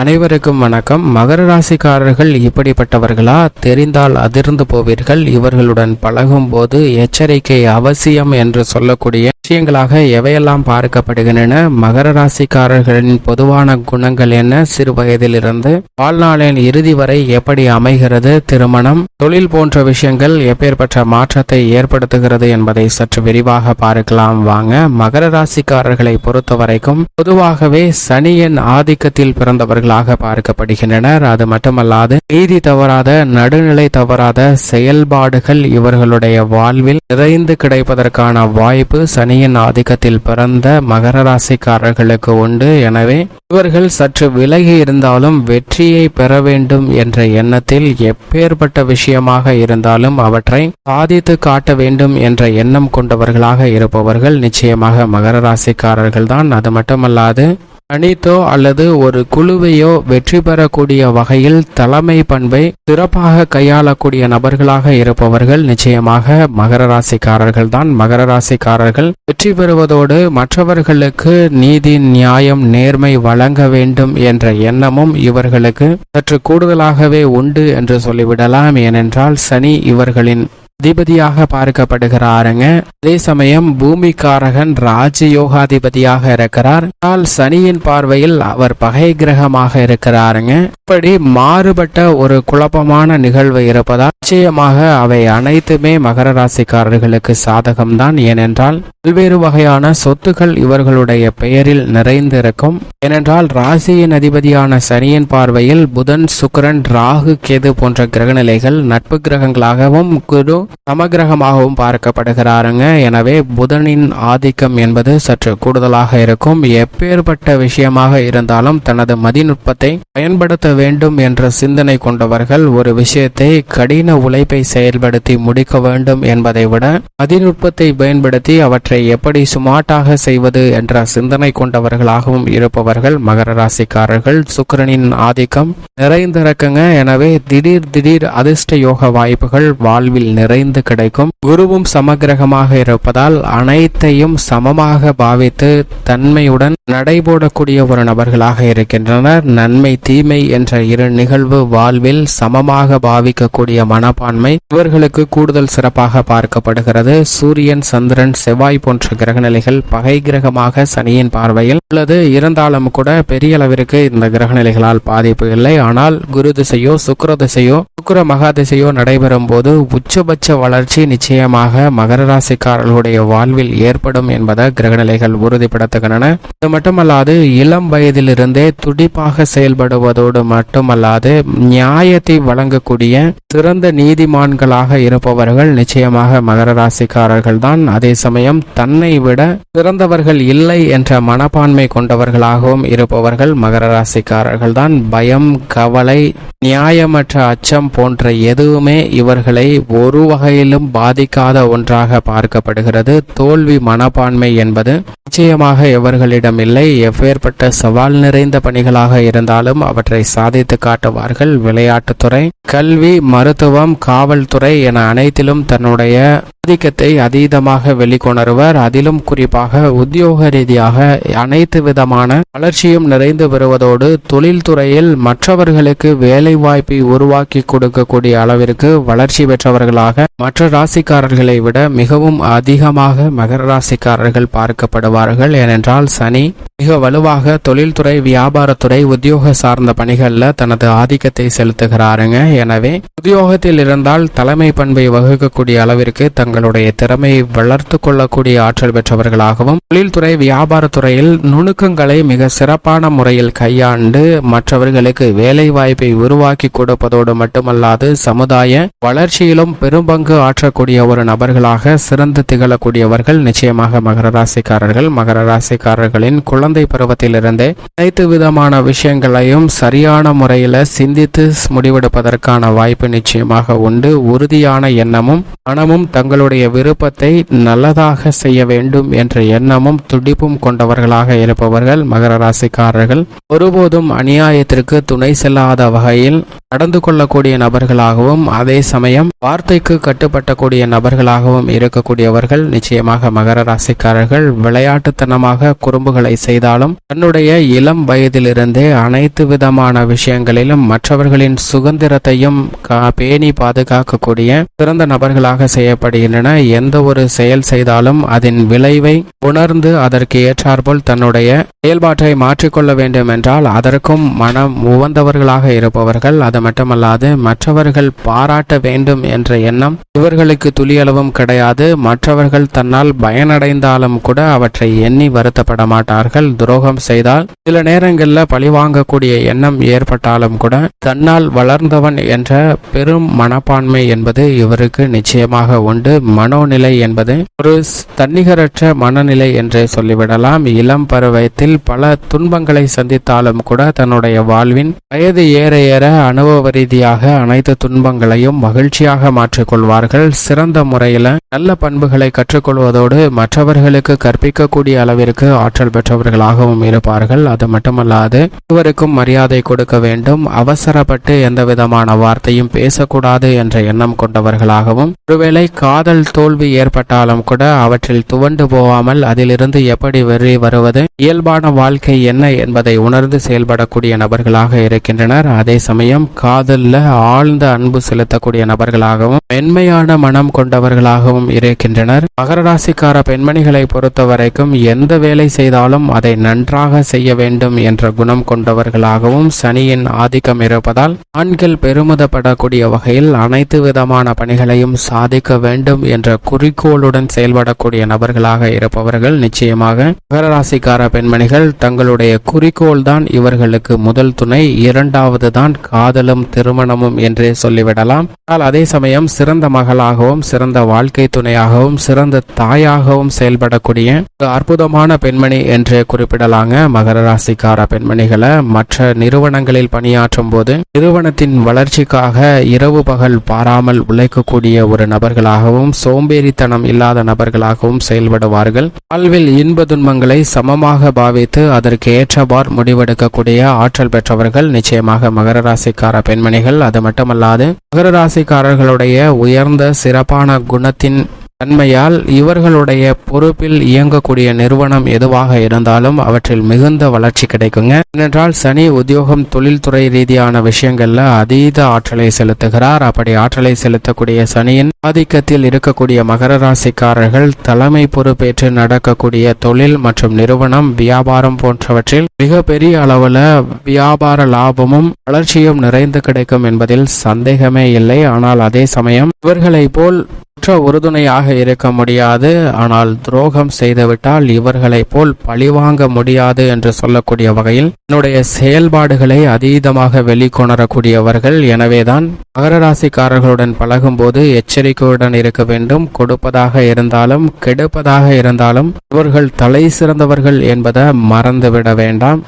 அனைவருக்கும் வணக்கம். மகர ராசிக்காரர்கள் இப்படிப்பட்டவர்களா? தெரிந்தால் அதிர்ந்து போவீர்கள். இவர்களுடன் பழகும் போது எச்சரிக்கை அவசியம் என்று சொல்லக்கூடிய விஷயங்களாக எவையெல்லாம் பார்க்கப்படுகின்றன? மகர ராசிக்காரர்களின் பொதுவான குணங்கள் என்ன? சிறு வயதிலிருந்து வாழ்நாளின் இறுதி வரை எப்படி அமைகிறது? திருமணம் தொழில் போன்ற விஷயங்கள் எப்பேற்பட்ட மாற்றத்தை ஏற்படுத்துகிறது என்பதை சற்று விரிவாக பார்க்கலாம். வாங்க. மகர ராசிக்காரர்களை பொறுத்த வரைக்கும் பொதுவாகவே சனியின் ஆதிக்கத்தில் பிறந்தவர்கள் பிறந்தவர்களாக பார்க்கப்படுகின்றனர் அது மட்டுமல்லாது நீதி தவறாத நடுநிலை தவறாத செயல்பாடுகள் இவர்களுடைய வாழ்வில் நிறைந்து கிடைப்பதற்கான வாய்ப்பு சனியின் ஆதிக்கத்தில் பிறந்த மகர ராசிக்காரர்களுக்கு உண்டு. எனவே இவர்கள் சற்று விலகி இருந்தாலும் வெற்றியை பெற வேண்டும் என்ற எண்ணத்தில் எப்பேற்பட்ட விஷயமாக இருந்தாலும் அவற்றை சாதித்து காட்ட வேண்டும் என்ற எண்ணம் கொண்டவர்களாக இருப்பவர்கள் நிச்சயமாக மகர ராசிக்காரர்கள் தான் அது மட்டுமல்லாது தனித்தோ அல்லது ஒரு குழுவையோ வெற்றி பெறக்கூடிய வகையில் தலைமை பண்பை சிறப்பாக கையாளக்கூடிய நபர்களாக இருப்பவர்கள் நிச்சயமாக மகர ராசிக்காரர்கள் தான். மகர ராசிக்காரர்கள் வெற்றி பெறுவதோடு மற்றவர்களுக்கு நீதி நியாயம் நேர்மை வழங்க வேண்டும் என்ற எண்ணமும் இவர்களுக்கு சற்று கூடுதலாகவே உண்டு என்று சொல்லிவிடலாம். ஏனென்றால் சனி இவர்களின் அதிபதியாக பார்க்கப்படுகிறாருங்க. அதே சமயம் பூமிக்காரகன் ராஜயோகாதிபதியாக இருக்கிறார். ஆனால் சனியின் பார்வையில் அவர் பகை கிரகமாக இருக்கிறாருங்க. இப்படி மாறுபட்ட ஒரு குழப்பமான நிகழ்வு இருப்பதால் நிச்சயமாக அவை அனைத்துமே மகர ராசிக்காரர்களுக்கு சாதகம்தான். ஏனென்றால் பல்வேறு வகையான சொத்துக்கள் இவர்களுடைய பெயரில் நிறைந்திருக்கும். ஏனென்றால் ராசியின் அதிபதியான சனியின் பார்வையில் புதன் சுக்கிரன் ராகு கேது போன்ற கிரகநிலைகள் நட்பு கிரகங்களாகவும் குரு சமகிரகமாகவும் பார்க்கப்படுகிறாருங்க. எனவே புதனின் ஆதிக்கம் என்பது சற்று கூடுதலாக இருக்கும். எப்பேற்பட்ட விஷயமாக இருந்தாலும் தனது மதிநுட்பத்தை பயன்படுத்த வேண்டும் என்ற சிந்தனை கொண்டவர்கள் ஒரு விஷயத்தை கடின உழைப்பை செயல்படுத்தி முடிக்க வேண்டும் என்பதை விட மதிநுட்பத்தை பயன்படுத்தி அவற்றை எப்படி சுமாட்டாக செய்வது என்ற சிந்தனை கொண்டவர்களாகவும் இருப்பவர்கள் மகர ராசிக்காரர்கள். சுக்கிரனின் ஆதிக்கம் நிறைந்திருக்குங்க. எனவே திடீர் திடீர் அதிர்ஷ்ட யோக வாய்ப்புகள் வாழ்வில் நிறைந்து கிடைக்கும். குருவும் சமகிரகமாக இருப்பதால் அனைத்தையும் சமமாக பாவித்து தன்மையுடன் நடைபோடக்கூடிய ஒரு நபர்களாக இருக்கின்றனர். நன்மை தீமை என்ற இரு நிகழ்வு வாழ்வில் சமமாக பாவிக்கக்கூடிய மனப்பான்மை இவர்களுக்கு கூடுதல் சிறப்பாக பார்க்கப்படுகிறது. சூரியன் சந்திரன் செவ்வாய் போன்ற கிரகநிலைகள் பகை கிரகமாக சனியின் பார்வையில் உள்ளது இருந்தாலும் கூட பெரிய அளவிற்கு இந்த கிரகநிலைகளால் பாதிப்பு இல்லை. ஆனால் குரு திசையோ சுக்கர திசையோ சுக்கர மகா திசையோ நடைபெறும் போது உச்சபட்ச வளர்ச்சி நிச்சயமாக மகர ராசிக்காரர்களுடைய வாழ்வில் ஏற்படும் என்பதை கிரகநிலைகள் உறுதிப்படுத்துகின்றன. அது மட்டுமல்லாது இளம் வயதிலிருந்தே துடிப்பாக செயல்படுவதோடு மட்டுமல்லாது நியாயத்தை வழங்கக்கூடிய சிறந்த நீதிமான்களாக இருப்பவர்கள் நிச்சயமாக மகர ராசிக்காரர்கள் தான். அதே சமயம் தன்னை விட சிறந்தவர்கள் இல்லை என்ற மனப்பான்மை கொண்டவர்களாகவும் இருப்பவர்கள் மகர ராசிக்காரர்கள் தான். பயம் கவலை நியாயமற்ற அச்சம் போன்ற எதுவுமே இவர்களை ஒரு வகையிலும் பாதிக்காத ஒன்றாக பார்க்கப்படுகிறது. தோல்வி மனப்பான்மை என்பது நிச்சயமாக இவர்களிடம் இல்லை. எவ்வேற்பட்ட சவால் நிறைந்த பணிகளாக இருந்தாலும் அவற்றை சாதித்து காட்டுவார்கள். விளையாட்டுத்துறை கல்வி மருத்துவம் காவல்துறை என அனைத்திலும் தன்னுடைய ஆதிக்கத்தை அதீதமாக வெளிக்கொணருவர். அதிலும் குறிப்பாக உத்தியோக ரீதியாக அனைத்து விதமான வளர்ச்சியும் நிறைந்து வருவதோடு தொழில்துறையில் மற்றவர்களுக்கு வேலை வாய்ப்பை உருவாக்கி கொடுக்கக்கூடிய அளவிற்கு வளர்ச்சி பெற்றவர்களாக மற்ற ராசிக்காரர்களை விட மிகவும் அதிகமாக மகர ராசிக்காரர்கள் பார்க்கப்படுவார்கள். ஏனென்றால் சனி மிக வலுவாக தொழில்துறை வியாபாரத்துறை உத்தியோக சார்ந்த பணிகளில் தனது ஆதிக்கத்தை செலுத்துகிறாருங்க. எனவே உத்தியோகத்தில் இருந்தால் தலைமை பண்பை வகுக்கக்கூடிய அளவிற்கு தங்களுடைய திறமையை வளர்த்து கொள்ளக்கூடிய ஆற்றல் பெற்றவர்களாகவும் தொழில்துறை வியாபாரத்துறையில் நுணுக்கங்களை மிக சிறப்பான முறையில் கையாண்டு மற்றவர்களுக்கு வேலை வாய்ப்பை உருவாக்கி கொடுப்பதோடு மட்டுமல்லாது சமுதாய வளர்ச்சியிலும் பெரும்பங்கு ஆற்றக்கூடிய ஒரு நபர்களாக சிறந்து திகழக்கூடியவர்கள் நிச்சயமாக மகர ராசிக்காரர்கள். மகர ராசிக்காரர்களின் குழந்தை பருவத்திலிருந்தே அனைத்து விதமான விஷயங்களையும் சரியான முறையில் சிந்தித்து முடிவெடுப்பதற்கான வாய்ப்பு நிச்சயமாக உண்டு. உறுதியான எண்ணமும் மனமும் தங்களுடைய தங்களுடைய விருப்பத்தை நல்லதாக செய்ய வேண்டும் என்ற எண்ணமும் துடிப்பும் கொண்டவர்களாக இருப்பவர்கள் மகர ராசிக்காரர்கள் ஒருபோதும் அநியாயத்திற்கு துணை செல்லாத வகையில் நடந்து கொள்ளக்கூடிய நபர்களாகவும் அதே சமயம் வார்த்தைக்கு கட்டுப்பட்டக்கூடிய நபர்களாகவும் இருக்கக்கூடியவர்கள் நிச்சயமாக மகர ராசிக்காரர்கள் விளையாட்டுத்தனமாக குறும்புகளை செய்தாலும் தன்னுடைய இளம் வயதிலிருந்தே அனைத்து விதமான விஷயங்களிலும் மற்றவர்களின் சுதந்திரத்தையும் கா- பேணி பாதுகாக்கக்கூடிய சிறந்த நபர்களாக செய்யப்படுகின்றன எந்த ஒரு செயல் செய்தாலும் அதன் விளைவை உணர்ந்து அதற்கு ஏற்றாற்போல் தன்னுடைய செயல்பாட்டை மாற்றிக்கொள்ள வேண்டும் என்றால் அதற்கும் மனம் உவந்தவர்களாக இருப்பவர்கள் அது மட்டுமல்லாது மற்றவர்கள் பாராட்ட வேண்டும் என்ற எண்ணம் இவர்களுக்கு துளியளவும் கிடையாது. மற்றவர்கள் தன்னால் பயனடைந்தாலும் கூட அவற்றை எண்ணி வருத்தப்பட மாட்டார்கள். துரோகம் செய்தால் சில நேரங்களில் பழிவாங்கக்கூடிய எண்ணம் ஏற்பட்டாலும் கூட தன்னால் வளர்ந்தவன் என்ற பெரும் மனப்பான்மை என்பது இவருக்கு நிச்சயமாக உண்டு. மனோநிலை என்பது ஒரு தன்னிகரற்ற மனநிலை என்றே சொல்லிவிடலாம். இளம் பருவத்தில் பல துன்பங்களை சந்தித்தாலும் கூட தன்னுடைய வாழ்வின் வயது ஏற ஏற அனுபவ ரீதியாக அனைத்து துன்பங்களையும் மகிழ்ச்சியாக மாற்றிக்கொள்வார்கள். சிறந்த முறையில் நல்ல பண்புகளை கற்றுக்கொள்வதோடு மற்றவர்களுக்கு கற்பிக்கக்கூடிய அளவிற்கு ஆற்றல் பெற்றவர்களாகவும் இருப்பார்கள். அது மட்டுமல்லாது ஒருவருக்கும் மரியாதை கொடுக்க வேண்டும். அவசரப்பட்டு எந்த விதமான வார்த்தையும் பேசக்கூடாது என்ற எண்ணம் கொண்டவர்களாகவும் ஒருவேளை காதல் தோல்வி ஏற்பட்டாலும் கூட அவற்றில் துவண்டு போகாமல் அதிலிருந்து எப்படி வெறி வருவது? இயல்பான வாழ்க்கை என்ன என்பதை உணர்ந்து செயல்படக்கூடிய நபர்களாக இருக்கின்றனர். அதே சமயம் காதல்ல ஆழ்ந்த அன்பு செலுத்தக்கூடிய நபர்களாகவும் மென்மையான மனம் கொண்டவர்களாகவும் இருக்கின்றனர். மகர ராசிக்கார பெண்மணிகளை பொறுத்த வரைக்கும் எந்த வேலை செய்தாலும் அதை நன்றாக செய்ய வேண்டும் என்ற குணம் கொண்டவர்களாகவும் சனியின் ஆதிக்கம் இருப்பதால் ஆண்கள் பெருமிதப்படக்கூடிய வகையில் அனைத்து விதமான பணிகளையும் சாதிக்க வேண்டும் என்ற குறிக்கோளுடன் செயல்படக்கூடிய நபர்களாக இருப்பவர்கள் நிச்சயமாக மகரராசிக்கார பெண்மணிகள் தங்களுடைய குறிக்கோள் தான் இவர்களுக்கு முதல் துணை. இரண்டாவது தான் காதலும் திருமணமும் என்றே சொல்லிவிடலாம். ஆனால் அதே சமயம் சிறந்த மகளாகவும் சிறந்த வாழ்க்கை துணையாகவும் சிறந்த தாயாகவும் செயல்படக்கூடிய ஒரு அற்புதமான பெண்மணி என்றே குறிப்பிடலாங்க மகர ராசிக்கார பெண்மணிகளை. மற்ற நிறுவனங்களில் பணியாற்றும் போது நிறுவனத்தின் வளர்ச்சிக்காக இரவு பகல் பாராமல் உழைக்கக்கூடிய ஒரு நபர்களாகவும் சோம்பேறித்தனம் இல்லாத நபர்களாகவும் செயல்படுவார்கள். வாழ்வில் இன்ப துன்பங்களை சமமாக பாவித்து அதற்கு ஏற்றவாறு முடிவெடுக்கக்கூடிய ஆற்றல் பெற்றவர்கள் நிச்சயமாக மகர ராசிக்கார பெண்மணிகள். அது மட்டுமல்லாது மகர ராசிக்காரர்களுடைய உயர்ந்த சிறப்பான குணத்தின் தன்மையால் இவர்களுடைய பொறுப்பில் இயங்கக்கூடிய நிறுவனம் எதுவாக இருந்தாலும் அவற்றில் மிகுந்த வளர்ச்சி கிடைக்குங்க. ஏனென்றால் சனி உத்தியோகம் தொழில்துறை ரீதியான விஷயங்கள்ல அதீத ஆற்றலை செலுத்துகிறார். அப்படி ஆற்றலை செலுத்தக்கூடிய சனியின் ஆதிக்கத்தில் இருக்கக்கூடிய மகர ராசிக்காரர்கள் தலைமை பொறுப்பேற்று நடக்கக்கூடிய தொழில் மற்றும் நிறுவனம் வியாபாரம் போன்றவற்றில் மிக பெரிய அளவுல வியாபார லாபமும் வளர்ச்சியும் நிறைந்து கிடைக்கும் என்பதில் சந்தேகமே இல்லை. ஆனால் அதே சமயம் இவர்களை போல் குற்ற உறுதுணையாக இருக்க முடியாது. ஆனால் துரோகம் செய்துவிட்டால் இவர்களைப் போல் பழிவாங்க முடியாது என்று சொல்லக்கூடிய வகையில் என்னுடைய செயல்பாடுகளை அதீதமாக வெளிக்கொணரக்கூடியவர்கள் எனவேதான் மகர ராசிக்காரர்களுடன் பழகும்போது எச்சரிக்கையுடன் இருக்க வேண்டும். கொடுப்பதாக இருந்தாலும் கெடுப்பதாக இருந்தாலும் இவர்கள் தலை சிறந்தவர்கள் என்பதை மறந்துவிட வேண்டாம்.